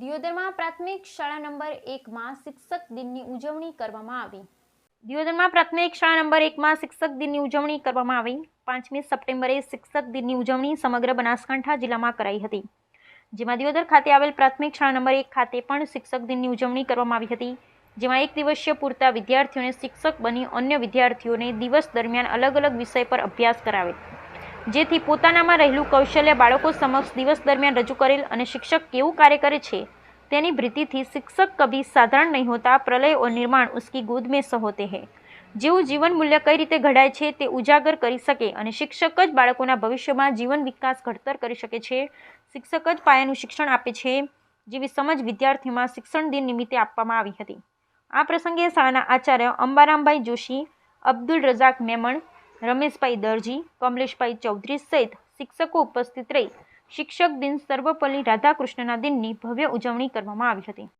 દિયોદરમાં પ્રાથમિક શાળા નંબર એકમાં શિક્ષક દિનની ઉજવણી કરવામાં આવી. દિયોદરમાં પ્રાથમિક શાળા નંબર એકમાં શિક્ષક દિનની ઉજવણી કરવામાં આવી. પાંચમી સપ્ટેમ્બરે શિક્ષક દિનની ઉજવણી સમગ્ર બનાસકાંઠા જિલ્લામાં કરાઈ હતી. જેમાં દિયોદર ખાતે આવેલ પ્રાથમિક શાળા નંબર એક ખાતે પણ શિક્ષક દિનની ઉજવણી કરવામાં આવી હતી. જેમાં એક દિવસીય પૂરતા વિદ્યાર્થીઓને શિક્ષક બની અન્ય વિદ્યાર્થીઓને દિવસ દરમિયાન અલગ અલગ વિષય પર અભ્યાસ કરાવે. જેથી પોતાનામાં રહેલું કૌશલ્ય બાળકો સમક્ષ દિવસ દરમિયાન રજૂ કરેલ અને શિક્ષક કેવું કાર્ય કરે છે, તેની વૃત્તિથી શિક્ષક કભી સાધારણ નહીં હોતા, પ્રલય ઓર નિર્માણ ઉસકી ગોદમે સહોતે હે. જેવું જીવન મૂલ્ય કઈ રીતે ઘડાય છે તે ઉજાગર કરી શકે અને શિક્ષક જ બાળકોના ભવિષ્યમાં જીવન વિકાસ ઘડતર કરી શકે છે, શિક્ષક જ પાયાનું શિક્ષણ આપે છે, જેવી સમજ વિદ્યાર્થીમાં શિક્ષણ દિન નિમિત્તે આપવામાં આવી હતી. આ પ્રસંગે શાળાના આચાર્ય અંબારામભાઈ જોશી, અબ્દુલ રઝાક મેમણ રમેશભાઈ દરજી, કમલેશભાઈ ચૌધરી સહિત શિક્ષકો ઉપસ્થિત રહી શિક્ષક દિન સર્વપલ્લી રાધાકૃષ્ણના દિનની ભવ્ય ઉજવણી કરવામાં આવી હતી.